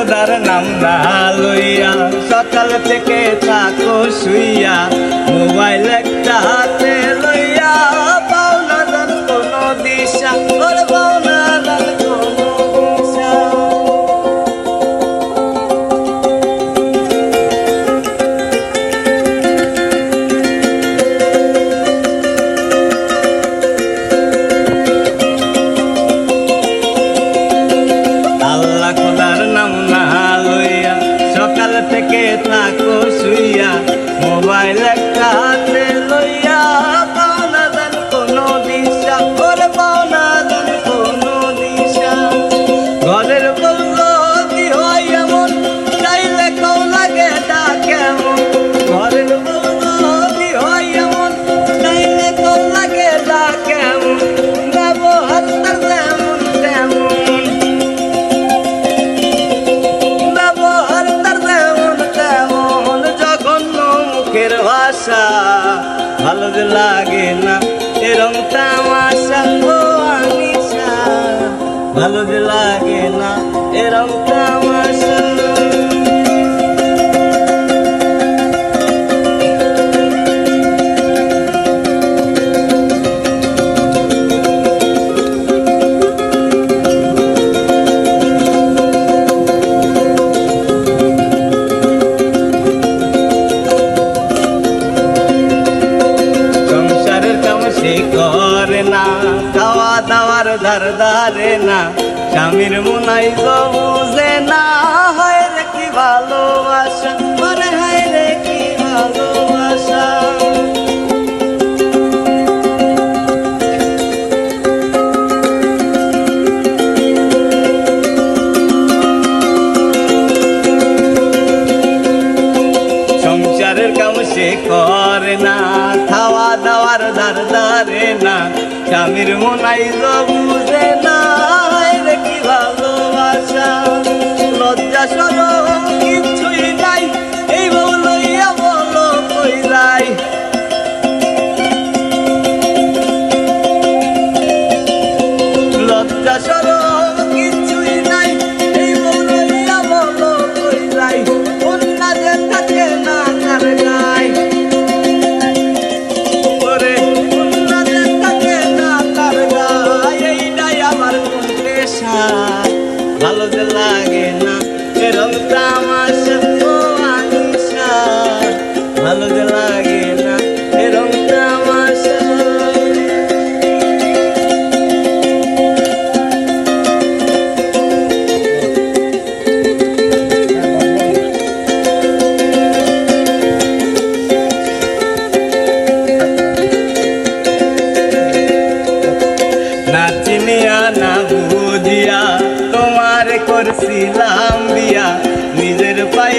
খোদার নাম না লইয়া সকাল থেকে থাকো শুইয়া মোবাইল একটা হাতে লইয়া। বুকে থাকো শুইয়া লাগে না। এরম তামাশা ও আনিশা ভালো লাগে না এরম তামাশা। বাধার দারে না, স্বামীর মুনাই বুঝে না। হয় রে কি ভালোবাসা মনে হয় রে কি ভালোবাসা। সংসারের কাম সে করে না। স্বামীর মনাই বুঝে না রে কি ভালোবাসা। লজ্জা সরব Natal.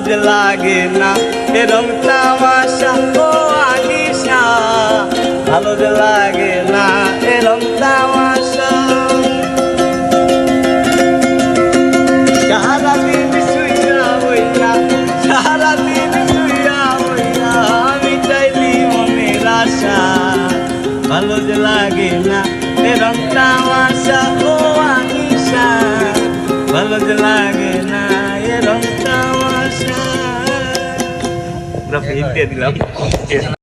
সহজ লাগে না। এরম তামাশা ও আনিশা ভালো লাগে না। রং তামাশা পুরো ফেল দিয়ে দিলাম